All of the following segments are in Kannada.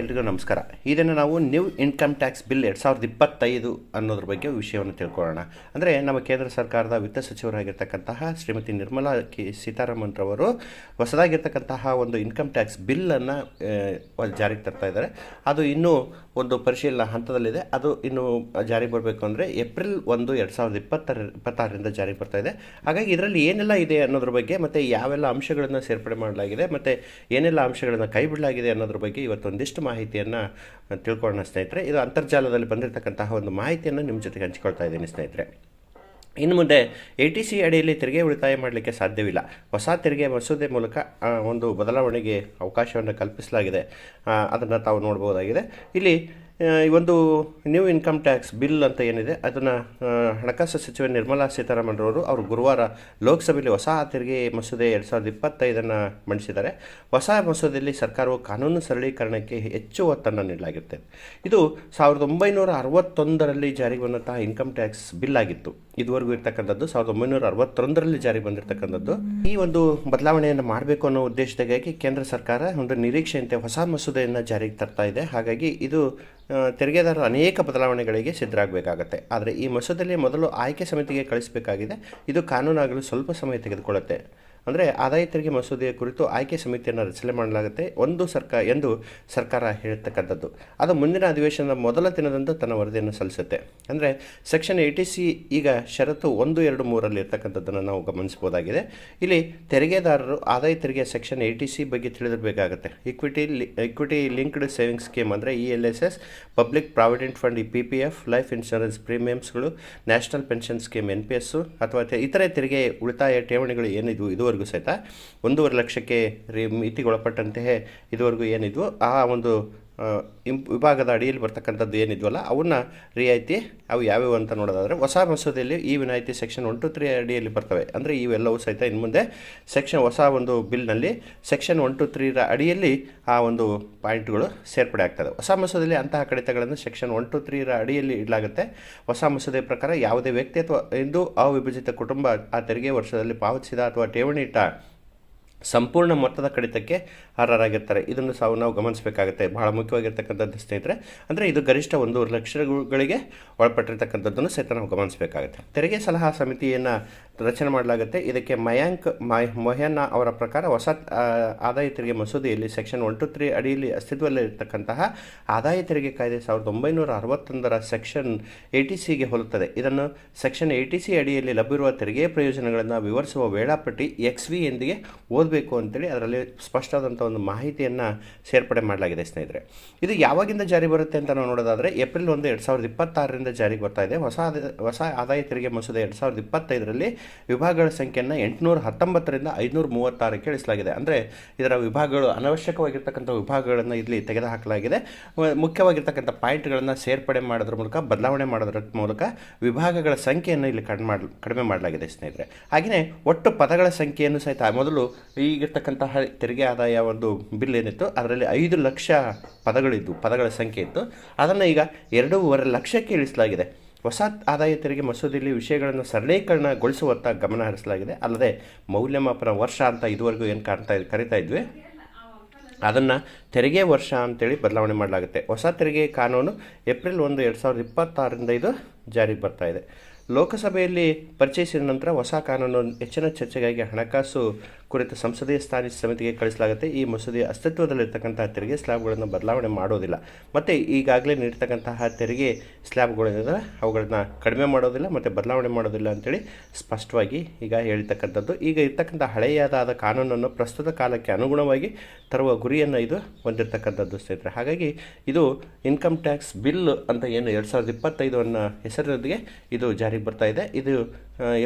ಎಲ್ರಿಗೂ ನಮಸ್ಕಾರ. ಇದನ್ನು ನಾವು ನ್ಯೂ ಇನ್ಕಮ್ ಟ್ಯಾಕ್ಸ್ ಬಿಲ್ ಎರಡು ಸಾವಿರದ ಇಪ್ಪತ್ತೈದು ಅನ್ನೋದ್ರ ಬಗ್ಗೆ ವಿಷಯವನ್ನು ತಿಳ್ಕೊಳ್ಳೋಣ. ಅಂದರೆ ನಮ್ಮ ಕೇಂದ್ರ ಸರ್ಕಾರದ ವಿತ್ತ ಸಚಿವರಾಗಿರ್ತಕ್ಕಂತಹ ಶ್ರೀಮತಿ ನಿರ್ಮಲಾ ಕೆ ಸೀತಾರಾಮನ್ ರವರು ಹೊಸದಾಗಿರ್ತಕ್ಕಂತಹ ಒಂದು ಇನ್ಕಮ್ ಟ್ಯಾಕ್ಸ್ ಬಿಲ್ಲನ್ನು ಜಾರಿಗೆ ತರ್ತಾ ಇದ್ದಾರೆ. ಅದು ಇನ್ನೂ ಒಂದು ಪರಿಶೀಲನಾ ಹಂತದಲ್ಲಿದೆ. ಅದು ಇನ್ನು ಜಾರಿಗೆ ಬರಬೇಕು ಅಂದರೆ ಏಪ್ರಿಲ್ ಒಂದು ಎರಡು ಸಾವಿರದ ಇಪ್ಪತ್ತರ, ಇಪ್ಪತ್ತಾರರಿಂದ ಜಾರಿಗೆ ಬರ್ತಾ ಇದೆ. ಹಾಗಾಗಿ ಇದರಲ್ಲಿ ಏನೆಲ್ಲ ಇದೆ ಅನ್ನೋದ್ರ ಬಗ್ಗೆ ಮತ್ತು ಯಾವೆಲ್ಲ ಅಂಶಗಳನ್ನು ಸೇರ್ಪಡೆ ಮಾಡಲಾಗಿದೆ, ಮತ್ತು ಏನೆಲ್ಲ ಅಂಶಗಳನ್ನು ಕೈಬಿಡಲಾಗಿದೆ ಅನ್ನೋದ್ರ ಬಗ್ಗೆ ಇವತ್ತೊಂದಿಷ್ಟು ಮಾಹಿತಿಯನ್ನು ತಿಳ್ಕೊಳ್ಳೋಣ ಸ್ನೇಹಿತರೆ. ಇದು ಅಂತರ್ಜಾಲದಲ್ಲಿ ಬಂದಿರತಕ್ಕಂತಹ ಒಂದು ಮಾಹಿತಿಯನ್ನು ನಿಮ್ಮ ಜೊತೆಗೆ ಹಂಚಿಕೊಳ್ತಾ ಇದ್ದೀನಿ ಸ್ನೇಹಿತರೆ. ಇನ್ನು ಮುಂದೆ ಎ ಟಿ ಸಿ ಅಡಿಯಲ್ಲಿ ತೆರಿಗೆ ಉಳಿತಾಯ ಮಾಡಲಿಕ್ಕೆ ಸಾಧ್ಯವಿಲ್ಲ. ಹೊಸ ತೆರಿಗೆ ಮಸೂದೆ ಮೂಲಕ ಒಂದು ಬದಲಾವಣೆಗೆ ಅವಕಾಶವನ್ನು ಕಲ್ಪಿಸಲಾಗಿದೆ. ಅದನ್ನು ತಾವು ನೋಡ್ಬೋದಾಗಿದೆ ಇಲ್ಲಿ ಈ ಒಂದು ನ್ಯೂ ಇನ್ಕಮ್ ಟ್ಯಾಕ್ಸ್ ಬಿಲ್ ಅಂತ ಏನಿದೆ, ಅದನ್ನು ಹಣಕಾಸು ಸಚಿವೆ ನಿರ್ಮಲಾ ಸೀತಾರಾಮನ್ ಅವರು ಅವರು ಗುರುವಾರ ಲೋಕಸಭೆಯಲ್ಲಿ ಹೊಸ ತೆರಿಗೆ ಮಸೂದೆ ಎರಡು ಸಾವಿರದ ಇಪ್ಪತ್ತೈದನ್ನು ಮಂಡಿಸಿದ್ದಾರೆ. ಹೊಸ ಮಸೂದೆಯಲ್ಲಿ ಸರ್ಕಾರವು ಕಾನೂನು ಸರಳೀಕರಣಕ್ಕೆ ಹೆಚ್ಚು ಒತ್ತನ್ನು ನೀಡಲಾಗಿರುತ್ತೆ ಇದು ಸಾವಿರದ ಒಂಬೈನೂರ ಅರವತ್ತೊಂದರಲ್ಲಿ ಜಾರಿಗೆ ಬಂದಂತಹ ಇನ್ಕಮ್ ಟ್ಯಾಕ್ಸ್ ಬಿಲ್ ಆಗಿತ್ತು. ಇದುವರೆಗೂ ಇರ್ತಕ್ಕಂಥದ್ದು ಸಾವಿರದ ಒಂಬೈನೂರ ಅರವತ್ತೊಂದರಲ್ಲಿ ಜಾರಿಗೆ ಬಂದಿರತಕ್ಕಂಥದ್ದು. ಈ ಒಂದು ಬದಲಾವಣೆಯನ್ನು ಮಾಡಬೇಕು ಅನ್ನೋ ಉದ್ದೇಶದಾಗಿ ಕೇಂದ್ರ ಸರ್ಕಾರ ಒಂದು ನಿರೀಕ್ಷೆಯಂತೆ ಹೊಸ ಮಸೂದೆಯನ್ನು ಜಾರಿಗೆ ತರ್ತಾ ಇದೆ. ಹಾಗಾಗಿ ಇದು ತೆರಿಗೆದಾರರು ಅನೇಕ ಬದಲಾವಣೆಗಳಿಗೆ ಸಿದ್ಧರಾಗಬೇಕಾಗತ್ತೆ. ಆದರೆ ಈ ಮಸೂದೆಯಲ್ಲಿ ಮೊದಲು ಆಯ್ಕೆ ಸಮಿತಿಗೆ ಕಳಿಸಬೇಕಾಗಿದೆ. ಇದು ಕಾನೂನಾಗಲು ಸ್ವಲ್ಪ ಸಮಯ ತೆಗೆದುಕೊಳ್ಳುತ್ತೆ. ಅಂದರೆ ಆದಾಯ ತೆರಿಗೆ ಮಸೂದೆಯ ಕುರಿತು ಆಯ್ಕೆ ಸಮಿತಿಯನ್ನು ರಚನೆ ಮಾಡಲಾಗುತ್ತೆ ಒಂದು ಸರ್ಕಾರ ಎಂದು ಸರ್ಕಾರ ಹೇಳ್ತಕ್ಕಂಥದ್ದು. ಅದು ಮುಂದಿನ ಅಧಿವೇಶನದ ಮೊದಲ ದಿನದಂದು ತನ್ನ ವರದಿಯನ್ನು ಸಲ್ಲಿಸುತ್ತೆ. ಅಂದರೆ ಸೆಕ್ಷನ್ ಏಯ್ಟಿ ಸಿ ಈಗ ಷರತ್ತು ಒಂದು, ಎರಡು ಮೂರಲ್ಲಿ ಇರ್ತಕ್ಕಂಥದ್ದನ್ನು ನಾವು ಗಮನಿಸ್ಬೋದಾಗಿದೆ ಇಲ್ಲಿ ತೆರಿಗೆದಾರರು ಆದಾಯ ತೆರಿಗೆ ಸೆಕ್ಷನ್ ಏಯ್ಟಿ ಸಿ ಬಗ್ಗೆ ತಿಳಿದಿರಬೇಕಾಗುತ್ತೆ. Equity equity linked savings scheme ಅಂದರೆ E L S S public provident fund P P F life insurance ಪ್ರೀಮಿಯಮ್ಸ್ಗಳು national pension scheme N P S ಅಥವಾ ಇತರೆ ತೆರಿಗೆ ಉಳಿತಾಯ ಠೇವಣಿಗಳು ಏನಿದ್ವು, ಇದುವರೆಗೂ ಸಹಿತ ಒಂದೂವರೆ ಲಕ್ಷಕ್ಕೆ ರೀ ಮಿತಿಗೊಳಪಟ್ಟಂತೆಯೇ ಇದುವರೆಗೂ ಏನಿದ್ವು ಆ ಒಂದು ಇಂಪ್ ವಿಭಾಗದ ಅಡಿಯಲ್ಲಿ ಬರ್ತಕ್ಕಂಥದ್ದು ಏನಿದ್ವಲ್ಲ, ಅವನ್ನ ರಿಯಾಯಿತಿ ಅವು ಯಾವ್ಯಾವು ಅಂತ ನೋಡೋದಾದರೆ, ಹೊಸ ಮಸೂದೆಯಲ್ಲಿ ಈ ವಿನಾಯಿತಿ ಸೆಕ್ಷನ್ ಒನ್ ಟು ತ್ರೀ ಅಡಿಯಲ್ಲಿ ಬರ್ತವೆ. ಅಂದರೆ ಇವೆಲ್ಲವೂ ಸಹಿತ ಇನ್ನು ಮುಂದೆ ಸೆಕ್ಷನ್ ಹೊಸ ಒಂದು ಬಿಲ್ನಲ್ಲಿ ಸೆಕ್ಷನ್ ಒನ್ ಟು ತ್ರೀರ ಅಡಿಯಲ್ಲಿ ಆ ಒಂದು ಪಾಯಿಂಟ್ಗಳು ಸೇರ್ಪಡೆ ಆಗ್ತದೆ. ಹೊಸ ಮಸೂದೆಯಲ್ಲಿ ಅಂತಹ ಕಡಿತಗಳನ್ನು ಸೆಕ್ಷನ್ ಒನ್ ಟು ತ್ರೀರ ಅಡಿಯಲ್ಲಿ ಇಡಲಾಗುತ್ತೆ. ಹೊಸ ಮಸೂದೆ ಪ್ರಕಾರ ಯಾವುದೇ ವ್ಯಕ್ತಿ ಅಥವಾ ಎಂದು ಅವಿಭಜಿತ ಕುಟುಂಬ ಆ ತೆರಿಗೆ ವರ್ಷದಲ್ಲಿ ಪಾವತಿಸಿದ ಅಥವಾ ಠೇವಣಿ ಇಟ್ಟ ಸಂಪೂರ್ಣ ಮೊತ್ತದ ಕಡಿತಕ್ಕೆ ಅರ್ಹರಾಗಿರ್ತಾರೆ. ಇದನ್ನು ಸಹ ನಾವು ಗಮನಿಸಬೇಕಾಗುತ್ತೆ. ಬಹಳ ಮುಖ್ಯವಾಗಿರ್ತಕ್ಕಂಥದ್ದು ಸ್ನೇಹಿತರೆ. ಅಂದರೆ ಇದು ಗರಿಷ್ಠ ಒಂದೂವರೆ ಲಕ್ಷಗಳಿಗೆ ಒಳಪಟ್ಟಿರ್ತಕ್ಕಂಥದ್ದನ್ನು ಸಹಿತ ನಾವು ಗಮನಿಸಬೇಕಾಗುತ್ತೆ. ತೆರಿಗೆ ಸಲಹಾ ಸಮಿತಿಯನ್ನು ರಚನೆ ಮಾಡಲಾಗುತ್ತೆ. ಇದಕ್ಕೆ ಮಯಾಂಕ್, ಮೈ ಅವರ ಪ್ರಕಾರ ಹೊಸ ಆದಾಯ ತೆರಿಗೆ ಮಸೂದೆಯಲ್ಲಿ ಸೆಕ್ಷನ್ ಒನ್ ಟು ತ್ರೀ ಅಡಿಯಲ್ಲಿ ಅಸ್ತಿತ್ವದಲ್ಲಿರ್ತಕ್ಕಂತಹ ಆದಾಯ ತೆರಿಗೆ ಕಾಯ್ದೆ ಸಾವಿರದ ಒಂಬೈನೂರ ಅರವತ್ತೊಂದರ ಸೆಕ್ಷನ್ ಏಯ್ಟಿ ಸಿಗೆ ಹೋಲುತ್ತದೆ. ಇದನ್ನು ಸೆಕ್ಷನ್ ಏಯ್ಟಿ ಸಿ ಅಡಿಯಲ್ಲಿ ಲಭ್ಯವಿರುವ ತೆರಿಗೆ ಪ್ರಯೋಜನಗಳನ್ನು ವಿವರಿಸುವ ವೇಳಾಪಟ್ಟಿ ಎಕ್ಸ್ ವಿ ಎಂದಿಗೆ ಓದಬೇಕು ಅಂತೇಳಿ ಅದರಲ್ಲಿ ಸ್ಪಷ್ಟವಾದಂಥ ಒಂದು ಮಾಹಿತಿಯನ್ನು ಸೇರ್ಪಡೆ ಮಾಡಲಾಗಿದೆ ಸ್ನೇಹಿತರೆ. ಇದು ಯಾವಾಗಿಂದ ಜಾರಿ ಬರುತ್ತೆ ಅಂತ ನಾವು ನೋಡೋದಾದರೆ ಏಪ್ರಿಲ್ ಒಂದು ಎರಡು ಸಾವಿರದ ಇಪ್ಪತ್ತಾರರಿಂದ ಜಾರಿಗೆ ಬರ್ತಾ ಇದೆ. ಹೊಸ ಹೊಸ ಆದಾಯ ತೆರಿಗೆ ಮಸೂದೆ ಎರಡು ಸಾವಿರದ ಇಪ್ಪತ್ತೈದರಲ್ಲಿ ವಿಭಾಗಗಳ ಸಂಖ್ಯೆಯನ್ನು ಎಂಟುನೂರ ಹತ್ತೊಂಬತ್ತರಿಂದ ಐದುನೂರ ಮೂವತ್ತಾರಕ್ಕೆ ಇಳಿಸಲಾಗಿದೆ. ಅಂದರೆ ಇದರ ವಿಭಾಗಗಳು ಅನವಶ್ಯಕವಾಗಿರ್ತಕ್ಕಂಥ ವಿಭಾಗಗಳನ್ನು ಇಲ್ಲಿ ತೆಗೆದುಹಾಕಲಾಗಿದೆ. ಮುಖ್ಯವಾಗಿರ್ತಕ್ಕಂಥ ಪಾಯಿಂಟ್ಗಳನ್ನು ಸೇರ್ಪಡೆ ಮಾಡೋದ್ರ ಮೂಲಕ, ಬದಲಾವಣೆ ಮಾಡೋದ್ರ ಮೂಲಕ ವಿಭಾಗಗಳ ಸಂಖ್ಯೆಯನ್ನು ಇಲ್ಲಿ ಕಡಿಮೆ ಮಾಡಲಾಗಿದೆ ಸ್ನೇಹಿತರೆ. ಹಾಗೆಯೇ ಒಟ್ಟು ಪದಗಳ ಸಂಖ್ಯೆಯನ್ನು ಸಹಿತ ಮೊದಲು ಈಗಿರ್ತಕ್ಕಂತಹ ತೆರಿಗೆ ಆದಾಯ ಒಂದು ಬಿಲ್ ಏನಿತ್ತು ಅದರಲ್ಲಿ ಐದು ಲಕ್ಷ ಪದಗಳಿದ್ದು, ಪದಗಳ ಸಂಖ್ಯೆ ಇತ್ತು. ಅದನ್ನು ಈಗ ಎರಡೂವರೆ ಲಕ್ಷಕ್ಕೆ ಇಳಿಸಲಾಗಿದೆ. ಹೊಸ ಆದಾಯ ತೆರಿಗೆ ಮಸೂದೆಯಲ್ಲಿ ವಿಷಯಗಳನ್ನು ಸರಳೀಕರಣಗೊಳಿಸುವತ್ತ ಗಮನ ಹರಿಸಲಾಗಿದೆ. ಅಲ್ಲದೆ ಮೌಲ್ಯಮಾಪನ ವರ್ಷ ಅಂತ ಇದುವರೆಗೂ ಏನು ಕಾಣ್ತಾ ಕರಿತಾ ಇದ್ವಿ. ಅದನ್ನು ತೆರಿಗೆ ವರ್ಷ ಅಂತೇಳಿ ಬದಲಾವಣೆ ಮಾಡಲಾಗುತ್ತೆ. ಹೊಸ ತೆರಿಗೆ ಕಾನೂನು ಏಪ್ರಿಲ್ ಒಂದು ಎರಡು ಸಾವಿರದ ಇಪ್ಪತ್ತಾರರಿಂದ ಇದು ಜಾರಿಗೆ ಬರ್ತಾ ಇದೆ. ಲೋಕಸಭೆಯಲ್ಲಿ ಪರಿಚಯಿಸಿದ ನಂತರ ಹೊಸ ಕಾನೂನು ಹೆಚ್ಚಿನ ಚರ್ಚೆಗಾಗಿ ಹಣಕಾಸು ಕುರಿತ ಸಂಸದೀಯ ಸ್ಥಾಯಿ ಸಮಿತಿಗೆ ಕಳಿಸಲಾಗುತ್ತೆ. ಈ ಮಸೂದೆಯ ಅಸ್ತಿತ್ವದಲ್ಲಿರ್ತಕ್ಕಂತಹ ತೆರಿಗೆ ಸ್ಲ್ಯಾಬ್ಗಳನ್ನು ಬದಲಾವಣೆ ಮಾಡೋದಿಲ್ಲ. ಮತ್ತು ಈಗಾಗಲೇ ನೀಡ್ತಕ್ಕಂತಹ ತೆರಿಗೆ ಸ್ಲ್ಯಾಬ್ಗಳಿದೆ ಅವುಗಳನ್ನ ಕಡಿಮೆ ಮಾಡೋದಿಲ್ಲ ಮತ್ತು ಬದಲಾವಣೆ ಮಾಡೋದಿಲ್ಲ ಅಂತೇಳಿ ಸ್ಪಷ್ಟವಾಗಿ ಈಗ ಹೇಳ್ತಕ್ಕಂಥದ್ದು ಈಗ ಇರ್ತಕ್ಕಂಥ ಹಳೆಯದಾದ ಕಾನೂನನ್ನು ಪ್ರಸ್ತುತ ಕಾಲಕ್ಕೆ ಅನುಗುಣವಾಗಿ ತರುವ ಗುರಿಯನ್ನು ಇದು ಹೊಂದಿರತಕ್ಕಂಥದ್ದು ಸ್ನೇಹಿತರೆ. ಹಾಗಾಗಿ ಇದು ಇನ್ಕಮ್ ಟ್ಯಾಕ್ಸ್ ಬಿಲ್ ಅಂತ ಏನು ಎರಡು ಸಾವಿರದ ಇಪ್ಪತ್ತೈದು ಅನ್ನೋ ಹೆಸರಿನೊಂದಿಗೆ ಇದು ಜಾರಿಗೆ ಬರ್ತಾ ಇದೆ. ಇದು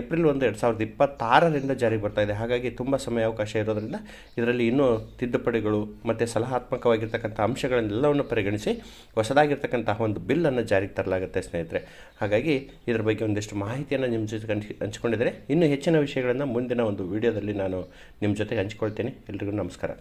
ಏಪ್ರಿಲ್ ಒಂದು ಎರಡು ಸಾವಿರದ ಇಪ್ಪತ್ತಾರರಿಂದ ಜಾರಿಗೆ ಬರ್ತಾ ಇದೆ. ಹಾಗಾಗಿ ತುಂಬ ಸಮಯಾವಕಾಶ ಇರೋದರಿಂದ ಇದರಲ್ಲಿ ಇನ್ನೂ ತಿದ್ದುಪಡಿಗಳು ಮತ್ತು ಸಲಹಾತ್ಮಕವಾಗಿರ್ತಕ್ಕಂಥ ಅಂಶಗಳನ್ನೆಲ್ಲವನ್ನು ಪರಿಗಣಿಸಿ ಹೊಸದಾಗಿರ್ತಕ್ಕಂತಹ ಒಂದು ಬಿಲ್ಲನ್ನು ಜಾರಿಗೆ ತರಲಾಗುತ್ತೆ ಸ್ನೇಹಿತರೆ. ಹಾಗಾಗಿ ಇದರ ಬಗ್ಗೆ ಒಂದಿಷ್ಟು ಮಾಹಿತಿಯನ್ನು ನಿಮ್ಮ ಜೊತೆ ಹಂಚಿಕೊಂಡಿದ್ದರೆ ಇನ್ನೂ ಹೆಚ್ಚಿನ ವಿಷಯಗಳನ್ನು ಮುಂದಿನ ಒಂದು ವಿಡಿಯೋದಲ್ಲಿ ನಾನು ನಿಮ್ಮ ಜೊತೆ ಹಂಚಿಕೊಳ್ತೇನೆ. ಎಲ್ರಿಗೂ ನಮಸ್ಕಾರ.